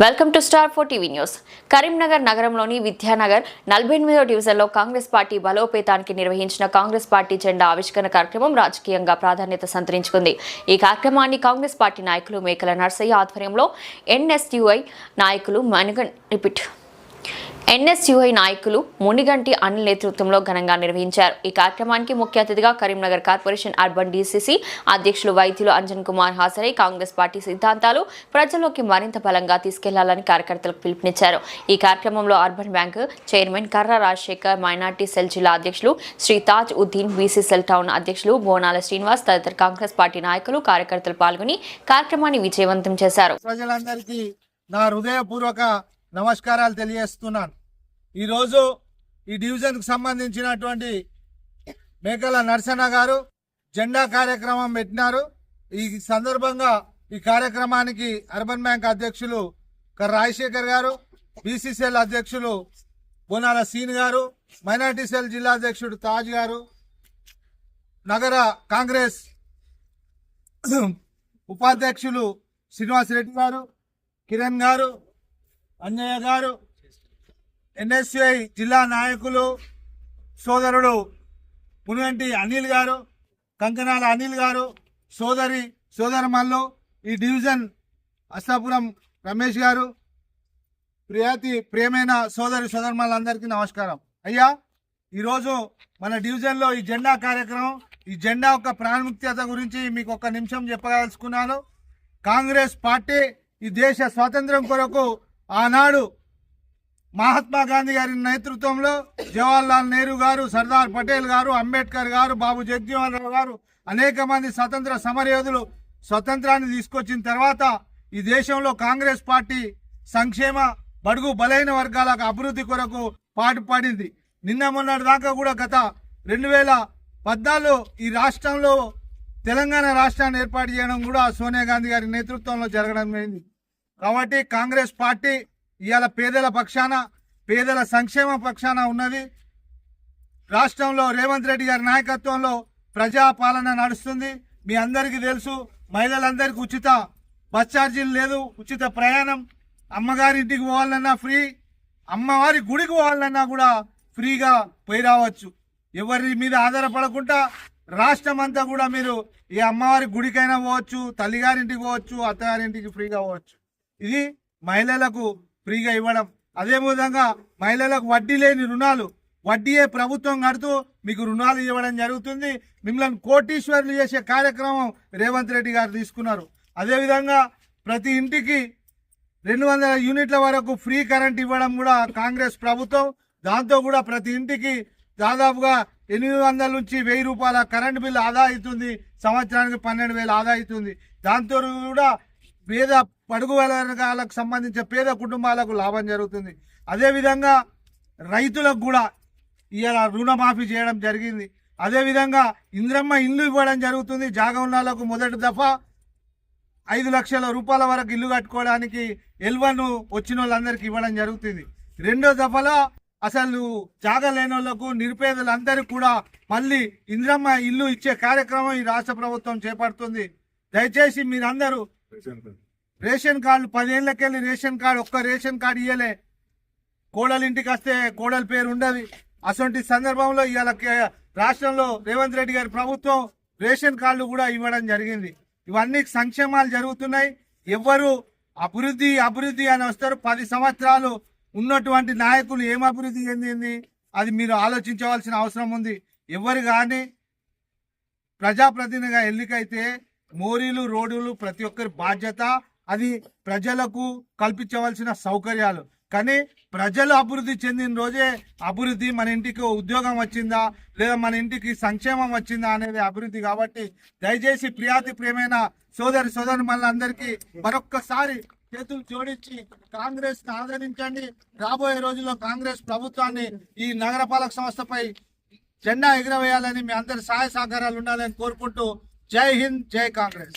Welcome to star four TV news. Karimnagar నగరంలోని విద్యానగర్ నలభై ఎనిమిదో డివిజన్లో కాంగ్రెస్ పార్టీ బలోపేతానికి నిర్వహించిన కాంగ్రెస్ పార్టీ జెండా ఆవిష్కరణ కార్యక్రమం రాజకీయంగా ప్రాధాన్యత సంతరించుకుంది. ఈ కార్యక్రమాన్ని కాంగ్రెస్ పార్టీ నాయకులు మేకల నర్సయ్య ఆధ్వర్యంలో ఎన్ఎస్యుఐ నాయకులు మణిగన్ రిపీట్ ఎన్ఎస్యుఐ నాయకులు మునిగంటి అనిల్ నేతృత్వంలో ఘనంగా నిర్వహించారు. ఈ కార్యక్రమానికి ముఖ్య అతిథిగా కరీంనగర్ కార్పొరేషన్ అర్బన్ డీసీసీ అధ్యక్షులు వైద్యులు అంజన్ కుమార్ హాజరై కాంగ్రెస్ పార్టీ సిద్ధాంతాలు ప్రజల్లోకి మరింత బలంగా తీసుకెళ్ళాలని కార్యకర్తలకు పిలుపునిచ్చారు. ఈ కార్యక్రమంలో అర్బన్ బ్యాంక్ చైర్మన్ కర్ర రాజశేఖర్ మైనార్టీ సెల్ జిల్లా అధ్యక్షులు Shri Tajuddin BC cell town అధ్యక్షులు బోనాల శ్రీనివాస్ తదితర కాంగ్రెస్ పార్టీ నాయకులు కార్యకర్తలు పాల్గొని కార్యక్రమాన్ని విజయవంతం చేశారు. ప్రజలందరికీ నా హృదయపూర్వక నమస్కారాలు తెలియజేస్తున్నాను. ఈరోజు ఈ డివిజన్కు సంబంధించినటువంటి మేకల నరసన్న గారు జెండా కార్యక్రమం పెట్టినారు. ఈ సందర్భంగా ఈ కార్యక్రమానికి అర్బన్ బ్యాంక్ అధ్యక్షులు కర్ రాజశేఖర్ గారు బీసీసీఎల్ అధ్యక్షులు బోనాల సీన్ గారు మైనార్టీ సెల్ జిల్లా అధ్యక్షుడు తాజ్ గారు నగర కాంగ్రెస్ ఉపాధ్యక్షులు శ్రీనివాస్ రెడ్డి గారు కిరణ్ గారు అంజయ్య గారు ఎన్ఎస్యుఐ జిల్లా నాయకులు సోదరుడు మునుగంటి అనిల్ గారు కంకనాల అనిల్ గారు సోదరి సోదరమల్లు ఈ డివిజన్ అస్తాపురం రమేష్ గారు ప్రియాతి ప్రియమైన సోదరి సోదరమల్లందరికీ నమస్కారం. అయ్యా ఈరోజు మన డివిజన్లో ఈ జెండా కార్యక్రమం ఈ జెండా యొక్క ప్రాముఖ్యత గురించి మీకు ఒక నిమిషం చెప్పదలుచుకున్నాను. కాంగ్రెస్ పార్టీ ఈ దేశ స్వాతంత్రం కొరకు ఆనాడు మహాత్మా గాంధీ గారి నేతృత్వంలో జవహర్లాల్ నెహ్రూ గారు సర్దార్ పటేల్ గారు అంబేద్కర్ గారు బాబు జగజీవన్ రావు గారు అనేక మంది స్వతంత్ర సమరయోధులు స్వతంత్రాన్ని తీసుకొచ్చిన తర్వాత ఈ దేశంలో కాంగ్రెస్ పార్టీ సంక్షేమ బడుగు బలైన వర్గాలకు అభివృద్ధి కొరకు పాటుపడింది. నిన్న మొన్నటి దాకా కూడా గత రెండు వేల పద్నాలుగులో ఈ రాష్ట్రంలో తెలంగాణ రాష్ట్రాన్ని ఏర్పాటు చేయడం కూడా సోనియా గాంధీ గారి నేతృత్వంలో జరగడం అయింది. కాబట్టి కాంగ్రెస్ పార్టీ ఇవాళ పేదల పక్షాన పేదల సంక్షేమ పక్షాన ఉన్నది. రాష్ట్రంలో రేవంత్ రెడ్డి గారి నాయకత్వంలో ప్రజాపాలన నడుస్తుంది. మీ అందరికీ తెలుసు మహిళలందరికీ ఉచిత బస్ ఛార్జీలు లేదు ఉచిత ప్రయాణం. అమ్మగారి ఇంటికి పోవాలన్నా ఫ్రీ అమ్మవారి గుడికి పోవాలన్నా కూడా ఫ్రీగా పోయి రావచ్చు. ఎవరి మీద ఆధారపడకుండా రాష్ట్రం అంతా కూడా మీరు ఈ అమ్మవారి గుడికైనా పోవచ్చు తల్లిగారింటికి పోవచ్చు అత్తగారింటికి ఫ్రీగా పోవచ్చు. ఇది మహిళలకు ఫ్రీగా ఇవ్వడం. అదే విధంగా మహిళలకు వడ్డీ లేని రుణాలు వడ్డీయే ప్రభుత్వం కడుతూ మీకు రుణాలు ఇవ్వడం జరుగుతుంది. మిమ్మల్ని కోటీశ్వర్లు చేసే కార్యక్రమం రేవంత్ రెడ్డి గారు తీసుకున్నారు. అదేవిధంగా ప్రతి ఇంటికి రెండు వందల యూనిట్ల వరకు ఫ్రీ కరెంట్ ఇవ్వడం కూడా కాంగ్రెస్ ప్రభుత్వం. దాంతో కూడా ప్రతి ఇంటికి దాదాపుగా ఎనిమిది వందల నుంచి వెయ్యి రూపాయల కరెంట్ బిల్లు ఆదా అవుతుంది. సంవత్సరానికి పన్నెండు వేలు ఆదా అవుతుంది. దాంతో కూడా పేద పడుగు వర్గాలకు సంబంధించిన పేద కుటుంబాలకు లాభం జరుగుతుంది. అదేవిధంగా రైతులకు కూడా ఇవాళ రుణమాఫీ చేయడం జరిగింది. అదేవిధంగా ఇంద్రమ్మ ఇల్లు ఇవ్వడం జరుగుతుంది. జాగవునాలకు మొదటి దఫా ఐదు లక్షల రూపాయల వరకు ఇల్లు కట్టుకోవడానికి ఎల్వన్ వచ్చిన వాళ్ళందరికీ ఇవ్వడం జరుగుతుంది. రెండో దఫలో అసలు జాగా లేని వాళ్ళకు నిరుపేదలందరికీ కూడా మళ్ళీ ఇంద్రమ్మ ఇల్లు ఇచ్చే కార్యక్రమం ఈ రాష్ట్ర ప్రభుత్వం చేపడుతుంది. దయచేసి మీరందరూ రేషన్ కార్డు. పదేళ్ళకెళ్ళి రేషన్ కార్డు ఒక్క రేషన్ కార్డు ఇయ్యలే. కోడలు ఇంటికి వస్తే కోడలి పేరు ఉండదు. అటువంటి సందర్భంలో ఇవాళ రాష్ట్రంలో రేవంత్ రెడ్డి గారి ప్రభుత్వం రేషన్ కార్డులు కూడా ఇవ్వడం జరిగింది. ఇవన్నీ సంక్షేమాలు జరుగుతున్నాయి. ఎవ్వరు అభివృద్ధి అభివృద్ధి అని వస్తారు. పది సంవత్సరాలు ఉన్నటువంటి నాయకులు ఏం అభివృద్ధి చెందింది అది మీరు ఆలోచించవలసిన అవసరం ఉంది. ఎవరు కానీ ప్రజాప్రతినిధిగా ఎన్నికైతే మోరీలు రోడ్లు ప్రతి ఒక్కరి బాధ్యత. అది ప్రజలకు కల్పించవలసిన సౌకర్యాలు. కానీ ప్రజలు అభివృద్ధి చెందిన రోజే అభివృద్ధి మన ఇంటికి ఉద్యోగం వచ్చిందా? లేదా మన ఇంటికి సంక్షేమం వచ్చిందా అనేది అభివృద్ధి కాబట్టి దయచేసి ప్రియాతి ప్రియమైన సోదరి సోదరు మనందరికీ మరొక్కసారి చేతులు జోడించి కాంగ్రెస్ ఆదరించండి. రాబోయే రోజుల్లో కాంగ్రెస్ ప్రభుత్వాన్ని ఈ నగరపాలక సంస్థపై జెండా ఎగురవేయాలని మీ అందరి సహాయ సహకారాలు ఉండాలని కోరుకుంటూ जय हिंद जय कांग्रेस।